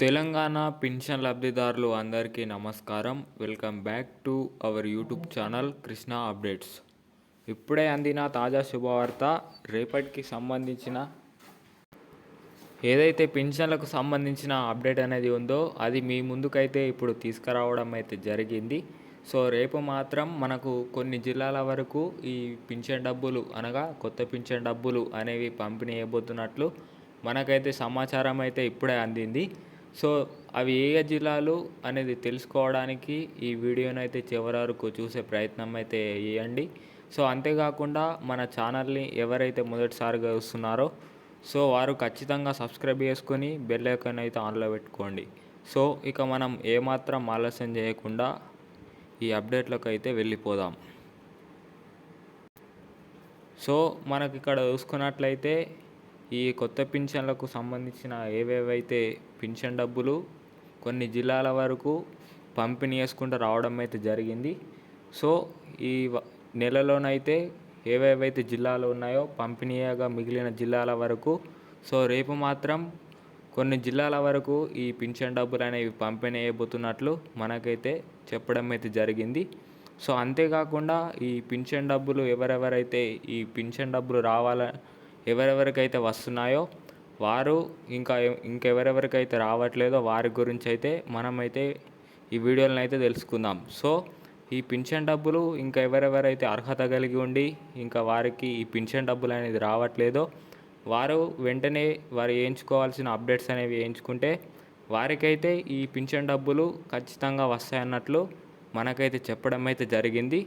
Telangana pension లబ్ధిదారులు అందరికీ నమస్కారం. Welcome back to our YouTube channel Krishna updates. ఇప్పుడే అందిన తాజా శుభవార్త రేపటికి సంబంధించిన ఏదైతే పెన్షన్లకు సంబంధించిన అప్డేట్ అనేది ఉందో అది మీ ముందుకైతే ఇప్పుడు తీసుకురావడం అయితే జరిగింది. సో రేపు మాత్రం మనకు కొన్ని జిల్లాల వరకు ఈ పింఛన్ డబ్బులు అనగా కొత్త పింఛన్ డబ్బులు అనేవి పంపిణీ చేయబోతున్నట్లు మనకైతే సమాచారం అయితే ఇప్పుడే అందింది. సో అవి ఏ ఏ జిల్లాలు అనేది తెలుసుకోవడానికి ఈ వీడియోని అయితే చివరి వరకు చూసే ప్రయత్నం అయితే చేయండి. సో అంతేకాకుండా మన ఛానల్ని ఎవరైతే మొదటిసారిగా చూస్తున్నారో సో వారు ఖచ్చితంగా సబ్స్క్రైబ్ చేసుకొని బెల్ ఐకాన్ అయితే ఆన్లో పెట్టుకోండి. సో ఇక మనం ఏమాత్రం ఆలస్యం చేయకుండా ఈ అప్డేట్లకు అయితే వెళ్ళిపోదాం. సో మనకి ఇక్కడ చూసుకున్నట్లయితే ఈ కొత్త పింఛన్లకు సంబంధించిన ఏవేవైతే పింఛన్ డబ్బులు కొన్ని జిల్లాల వరకు పంపిణీ చేసుకుంటూ రావడం అయితే జరిగింది. సో ఈ వ- నెలలోనైతే ఏవేవైతే జిల్లాలు ఉన్నాయో పంపిణీగా మిగిలిన జిల్లాల వరకు సో రేపు మాత్రం కొన్ని జిల్లాల వరకు ఈ పింఛన్ డబ్బులు అనేవి పంపిణీ చేయబోతున్నట్లు మనకైతే చెప్పడం అయితే జరిగింది. సో అంతేకాకుండా ఈ పింఛన్ డబ్బులు ఎవరెవరైతే ఈ పింఛన్ డబ్బులు రావాల ఎవరెవరికైతే వస్తున్నాయో వారు ఇంకా ఇంకెవరెవరికైతే రావట్లేదో వారి గురించి అయితే మనమైతే ఈ వీడియోలను అయితే తెలుసుకుందాం. సో ఈ పింఛన్ డబ్బులు ఇంకా ఎవరెవరైతే అర్హత కలిగి ఉండి ఇంకా వారికి ఈ పింఛన్ డబ్బులు అనేది రావట్లేదో వారు వెంటనే వారు వేయించుకోవాల్సిన అప్డేట్స్ అనేవి వేయించుకుంటే వారికైతే ఈ పింఛన్ డబ్బులు ఖచ్చితంగా వస్తాయన్నట్లు మనకైతే చెప్పడం అయితే జరిగింది.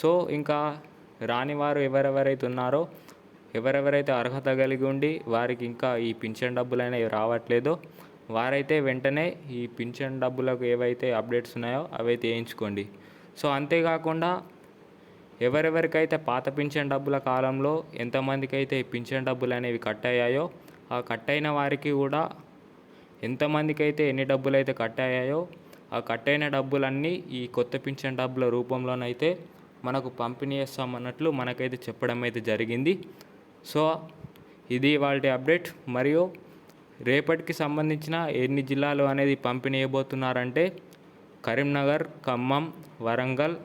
సో ఇంకా రాని వారు ఎవరెవరైతే ఉన్నారో ఎవరెవరైతే అర్హత కలిగి ఉండి వారికి ఇంకా ఈ పింఛన్ డబ్బులైనా రావట్లేదో వారైతే వెంటనే ఈ పింఛన్ డబ్బులకు ఏవైతే అప్డేట్స్ ఉన్నాయో అవైతే వేయించుకోండి. సో అంతేకాకుండా ఎవరెవరికైతే పాత పింఛన్ డబ్బుల కాలంలో ఎంతమందికి అయితే ఈ పింఛన్ డబ్బులు అనేవి కట్ అయ్యాయో ఆ కట్ అయిన వారికి కూడా ఎంతమందికి అయితే ఎన్ని డబ్బులు అయితే కట్ అయ్యాయో ఆ కట్ అయిన డబ్బులన్నీ ఈ కొత్త పింఛన్ డబ్బుల రూపంలోనైతే మనకు పంపిణీ చేస్తామన్నట్లు మనకైతే చెప్పడం అయితే జరిగింది. సో ఇది వాళ్ళ అప్డేట్. మరియు రేపటికి సంబంధించిన ఎన్ని జిల్లాలు అనేది పంపిణీ చేయబోతున్నారంటే కరీంనగర్ ఖమ్మం వరంగల్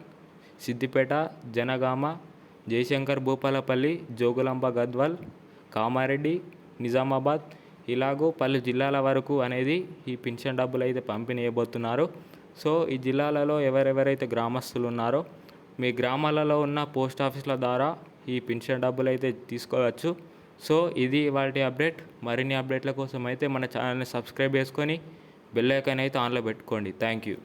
సిద్దిపేట జనగామ జయశంకర్ భూపాలపల్లి జోగులాంబ గద్వాల్ కామారెడ్డి నిజామాబాద్ ఇలాగూ పలు జిల్లాల వరకు అనేది ఈ పింఛన్ డబ్బులు అయితే పంపిణీ చేయబోతున్నారు. సో ఈ జిల్లాలలో ఎవరెవరైతే గ్రామస్తులు ఉన్నారో మీ గ్రామాలలో ఉన్న పోస్ట్ ఆఫీసుల ద్వారా ఈ పెన్షన్ డబ్బులు అయితే తీసుకోవచ్చు. సో ఇది వాటి అప్డేట్. మరిన్ని అప్డేట్ల కోసం అయితే మన ఛానల్ని సబ్స్క్రైబ్ చేసుకొని బెల్ ఐకాన్ అయితే ఆన్లో పెట్టుకోండి. Thank you.